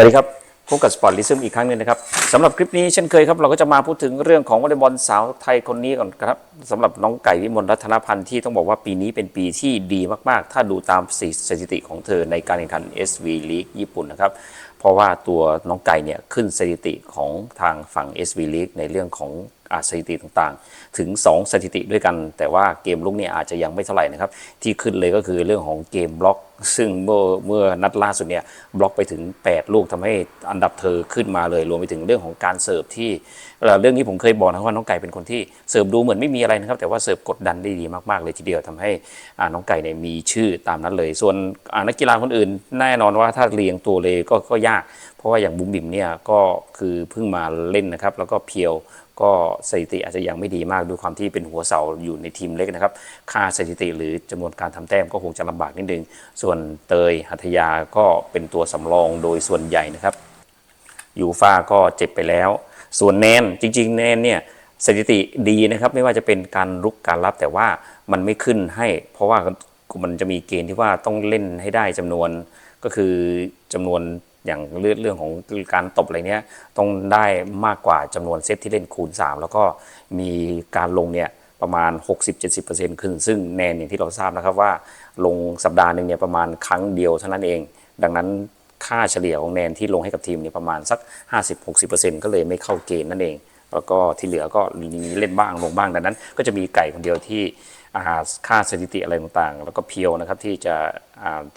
วัสดีครับพบกับสปอร์ตลิซึมอีกครั้งหนึ่งนะครับสำหรับคลิปนี้เช่นเคยครับเราก็จะมาพูดถึงเรื่องของวอลเลย์บอลสาวไทยคนนี้ก่อนครับสำหรับน้องไก่วิมลรัตนพันธ์ที่ต้องบอกว่าปีนี้เป็นปีที่ดีมากๆ ถ้าดูตามสถิติของเธอในการแข่งขัน SV League ญี่ปุ่นนะครับเพราะว่าตัวน้องไก่เนี่ยขึ้นสถิติของทางฝั่ง SV League ในเรื่องของอาสถิติต่างๆ ถึง 2 สถิติด้วยกัน แต่ว่าเกมลุกเนี่ยอาจจะยังไม่เท่าไหร่นะครับที่ขึ้นเลยก็คือเรื่องของเกมบล็อก ซึ่งเมื่อเมื่อนัดล่าสุดเนี่ยบล็อกไปถึง 8 ลูกทำให้อันดับเธอขึ้นมาเลย รวมไปถึงเรื่องของการเสิร์ฟที่เรื่องนี้ผมเคยบอกนะว่าน้องไก่เป็นคนที่เสิร์ฟดูเหมือนไม่มีอะไรนะครับแต่ว่าเสิร์ฟกดดันได้ดีมากๆเลยทีเดียวทำให้น้องไก่เนี่ยมีชื่อตามนั้นเลย ส่วนนักกีฬาคนอื่น แน่นอนว่าถ้าเรียงตัวเลยก็ก็ยาก เพราะว่าอย่างบุ๋มบิ๋มเนี่ยก็คือเพิ่งมาเล่นนะครับ แล้วก็เพียวก็สถิติอาจจะยังไม่ดีมากด้วยความที่เป็นหัวเสาอยู่ในทีมเล็กนะครับ ค่าสถิติหรือจำนวนการทำแต้มก็คงจะลำบากนิดนึงส่วนวนเตยหัทยาก็เป็นตัวสำรองโดยส่วนใหญ่นะครับยูฟ่าก็เจ็บไปแล้ว ส่วนแนนจริง ๆ แนนเนี่ยสถิติดีนะครับ ไม่ว่าจะเป็นการรุกการรับแต่ว่ามันไม่ขึ้นให้ เพราะว่ามันจะมีเกณฑ์ที่ว่าต้องเล่นให้ได้จำนวนก็คือจำนวนอย่างเรื่องเรื่องของการตบอะไรเนี้ยต้องได้มากกว่าจำนวนเซตที่เล่นคูณ 3 แล้วก็มีการลงเนี่ย ประมาณ 60-70%ขึ้น ซึ่งแนนอย่างที่เราทราบนะครับว่าลงสัปดาห์หนึ่งเนี่ยประมาณครั้งเดียวเท่านั้นเอง ดังนั้นค่าเฉลี่ยของแนนที่ลงให้กับทีมเนี่ยประมาณสัก 50-60%ก็เลยไม่เข้าเกณฑ์นั่นเอง แล้วก็ที่เหลือก็มีเล่นบ้างลงบ้างดังนั้น ก็จะมีไก่คนเดียวที่อาหารค่าสถิติอะไรต่างๆ แล้วก็เพียวนะครับที่จะ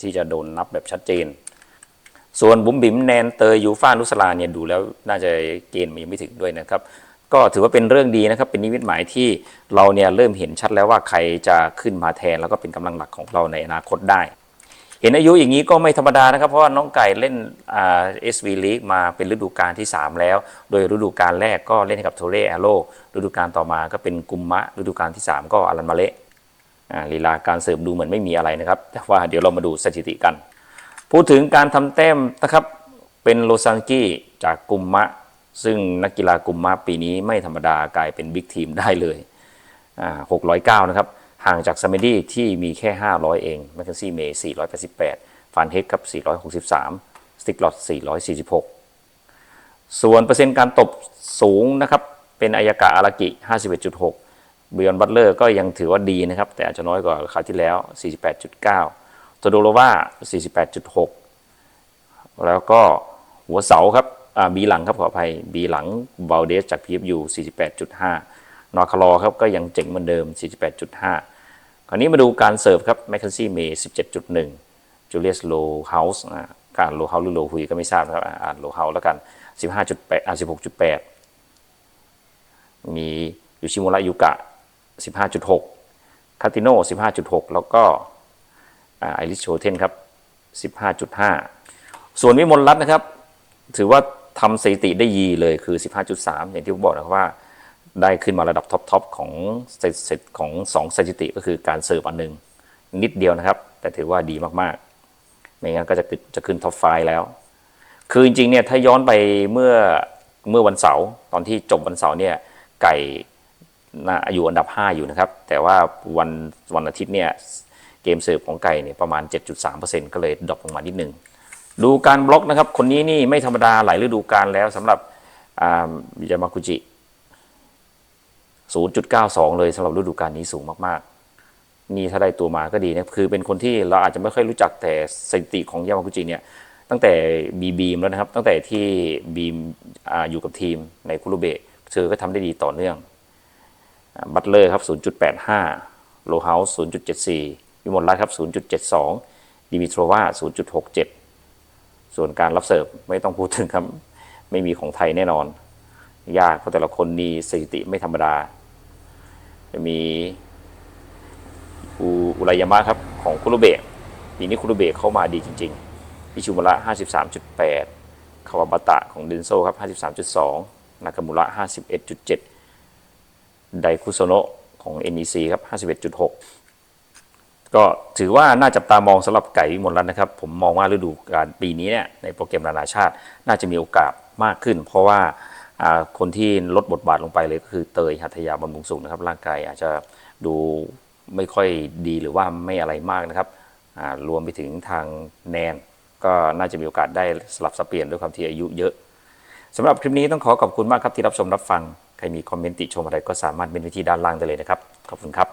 ที่จะโดนนับแบบชัดเจน ส่วนบุ๋มบิ๋มแนนเตยยูฟ่านุสลาเนี่ยดูแล้วน่าจะเกณฑ์มันยังไม่ถึงด้วยนะครับ ก็ถือว่าเป็นเรื่องดีนะครับ เป็นนิมิตหมายที่เราเนี่ยเริ่มเห็นชัดแล้วว่าใครจะขึ้นมาแทน แล้วก็เป็นกำลังหลักของเราในอนาคตได้ เห็นอายุอย่างนี้ก็ไม่ธรรมดานะครับ เพราะว่าน้องไก่เล่นเอ่า SV League มาเป็นฤดูกาลที่ 3 แล้ว โดยฤดูกาลแรกก็เล่นให้กับโทเรแอโร่ฤดูกาลต่อมาก็เป็นกุมมะ ฤดูกาลที่ 3 ก็อารันมาเละอ่าลีลาการเสิร์ฟดูเหมือนไม่มีอะไรนะครับ แต่ว่าเดี๋ยวเรามาดูสถิติกัน พูดถึงการทำแต้มนะครับเป็นโลซังกี้จากกุมมะ ซึ่งนักกีฬากุมมะปีนี้ไม่ธรรมดากลายเป็นบิ๊กทีมได้เลยอ่า609 นะครับ ห่างจากซามเดี้ที่มีแค่ 500 เองแมคเคนซี่เมย์488 ฟานเฮกครับ 463 สติกลอต446 ส่วนเปอร์เซ็นต์การตบสูงนะครับ เป็นอายากะอารากิ 51.6 เบียนบัตเลอร์ก็ยังถือว่าดีนะครับ แต่อาจจะน้อยกว่าคราวที่แล้ว 48.9 โตโดโลวา48.6 แล้วก็หัวเสาครับ บีหลังครับขออภัยบีหลังบาลเดสจาก PFU 48.5 นอคลอครับก็ยังเจ๋งเหมือนเดิม 48.5 คราวนี้มาดูการเสิร์ฟครับแมคเคนซี่เมย์17.1จูเลียสโลเฮาส์การโลเฮาส์หรือโลฮุยก็ไม่ทราบนะครับอ่านโลเฮาส์แล้วกัน 15.8อ่า16.8 มียูชิมุระยุกะ 15.6 คาติโน่15.6 แล้วก็ไอริชโชเทนครับ 15.5 ส่วนวิมลรัตน์นะครับ ถือว่า ทำสถิติได้ยีเลยคือ 15.3 อย่างที่ผมบอกนะครับว่า ได้ขึ้นมาระดับท็อปๆของเซตของ2สถิติก็คือการเสิร์ฟอันหนึ่งนิดเดียวนะครับ แต่ถือว่าดีมากๆ ไม่งั้นก็จะจะขึ้นท็อปไฟแล้ว คือจริงๆเนี่ยถ้าย้อนไปเมื่อเมื่อวันเสาร์ตอนที่จบวันเสาร์เนี่ยไก่น่าอยู่อันดับ 5 อยู่นะครับ แต่ว่าวันวันอาทิตย์เนี่ยเกมเสิร์ฟของไก่เนี่ยประมาณ 7.3%ก็เลยดรอปลงมานิดนึง ดูการบล็อกนะครับ คนนี้นี่ไม่ธรรมดาหลายฤดูกาลแล้วสำหรับยามากุจิ 0.92 เลยสำหรับฤดูกาลนี้สูงมากๆ นี่ถ้าได้ตัวมาก็ดีนะคือเป็นคนที่เราอาจจะไม่ค่อยรู้จักแต่สถิติของยามากุจิเนี่ยตั้งแต่บีบีมแล้วนะครับ ตั้งแต่ที่บีมออยู่กับทีมในคุรุเบะเธอก็ทำได้ดีต่อเนื่องบัตเลอร์ครับ 0.85 โลเฮาส์0.74 วิมลรัตน์ครับ 0.72 ดิมิโทรวา0.67 ส่วนการรับเสิร์ฟไม่ต้องพูดถึงครับ ไม่มีของไทยแน่นอน ยากเพราะแต่ละคนนี่สถิติไม่ธรรมดา จะมีอุอุไรยามะครับ ของคุรุเบะปีนี้คุรุเบะเข้ามาดีจริงๆอิชูมุระ 53.8 คาวาบาตะของเดนโซครับ 53.2 นากามุระ 51.7 ไดคุโซโนะของ NEC ครับ 51.6 ก็ถือว่าน่าจับตามองสำหรับไก่วิมลรัตน์นะครับ ผมมองว่าฤดูกาลปีนี้เนี่ยในโปรแกรมนานาชาติน่าจะมีโอกาสมากขึ้น เพราะว่าคนที่ลดบทบาทลงไปเลยก็คือเตยหัตยาบำรุงสุขนะครับร่างกายอาจจะดูไม่ค่อยดีหรือว่าไม่อะไรมากนะครับรวมไปถึงทางแนน ก็น่าจะมีโอกาสได้สลับสเปลี่ยนด้วยความที่อายุเยอะสำหรับคลิปนี้ต้องขอขอบคุณมากครับที่รับชมรับฟัง ใครมีคอมเมนต์ติชมอะไรก็สามารถเป็นวิธีด้านล่างได้เลยนะครับ ขอบคุณครับ